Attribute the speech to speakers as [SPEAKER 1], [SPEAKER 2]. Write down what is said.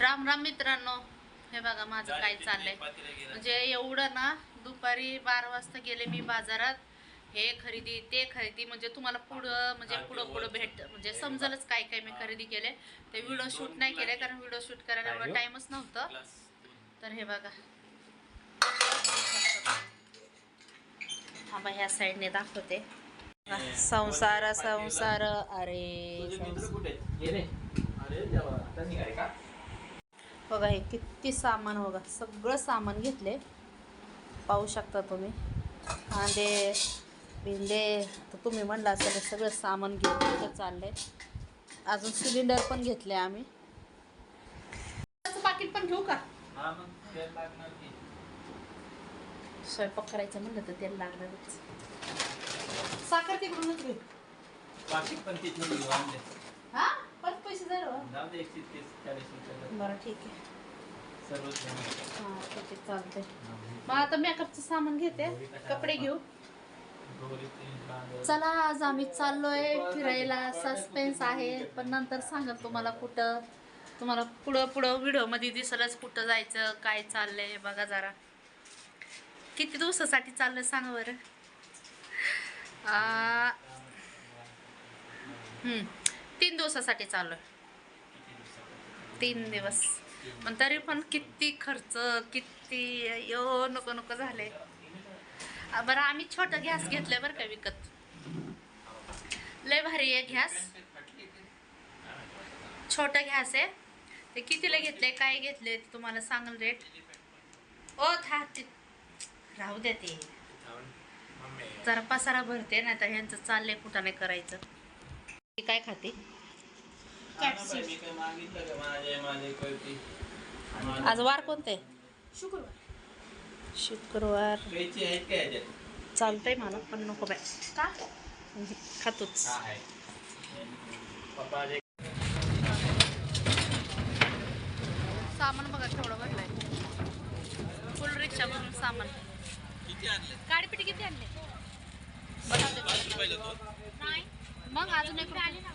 [SPEAKER 1] राम राम मित्रांनो हे बघा माझं काय चाललंय. म्हणजे एवढं ना दुपारी बारा वाजता गेले मी बाजारात. हे खरेदी ते खरेदी म्हणजे तुम्हाला पुढं म्हणजे पुढं पुढं भेट म्हणजे समजलंच काय काय मी खरेदी केले ते व्हिडिओ शूट नाही केले कारण व्हिडिओ शूट करायला एवढा टाइमच नव्हतं. तर हे बघा. थांबा ह्या साईडने दाखवते. संसार संसार अरे. बघा हे किती सामान बघा. सगळं सामान घेतले पाहू शकता तुम्ही. कांदे बिंदे तर तुम्ही म्हणला असेल हे सगळं सामान घेऊन तिथं चाललंय. अजून सिलेंडर पण घेतले आम्ही. पाकिट पण घेऊ का? स्वयंपाक करायचं म्हणलं तर तेल लागणारच. साखर तिकडूनच घेऊ
[SPEAKER 2] पाकिट पण तिथे
[SPEAKER 1] बरं ठीक आहे. हा ठीक आहे चालतंय. मग आता मेकअपचं सामान घेते. कपडे घेऊ. चला आज आम्ही चाललोय फिरायला. सस्पेन्स आहे पण नंतर सांगेल तुम्हाला कुठं. तुम्हाला पुढं पुढं व्हिडिओमध्ये दिसलंच कुठं जायचं काय चाललंय हे बघा जरा. किती दिवसासाठी चाललंय सांगा बरं. आ, हम्म, तीन दिवसासाठी चाललोय? तीन दिवस. पण तरी पण किती खर्च किती यो नको नको झाले. बरं आम्ही छोटं गॅस घेतलं बरं का विकत? लय भारी आहे गॅस छोटं गॅस आहे. ते कितीला घेतले काय घेतले ते तुम्हाला सांगल रेट? ओ था राहू द्या ते. जरा पसारा भरते नाही तर ह्यांचं चाललंय कुठं नाही करायचं. ती काय खाते?
[SPEAKER 2] मी काय मागितलं का माझे माझे कळती
[SPEAKER 1] आज वार कोणते? शुक्रवार.
[SPEAKER 2] आहेत याच्यात?
[SPEAKER 1] चालतंय मला पण नको बाय का? खातोच.
[SPEAKER 2] हा आहे. पप्पा जे
[SPEAKER 1] सामान बघा केवढं भरलंय. फुल रिक्षा भरून सामान.
[SPEAKER 2] किती आणले?
[SPEAKER 1] गाडीपिटी किती आणले?
[SPEAKER 2] पाच रुपयाला दोन.
[SPEAKER 1] नाही. मग अजून एक रुपये.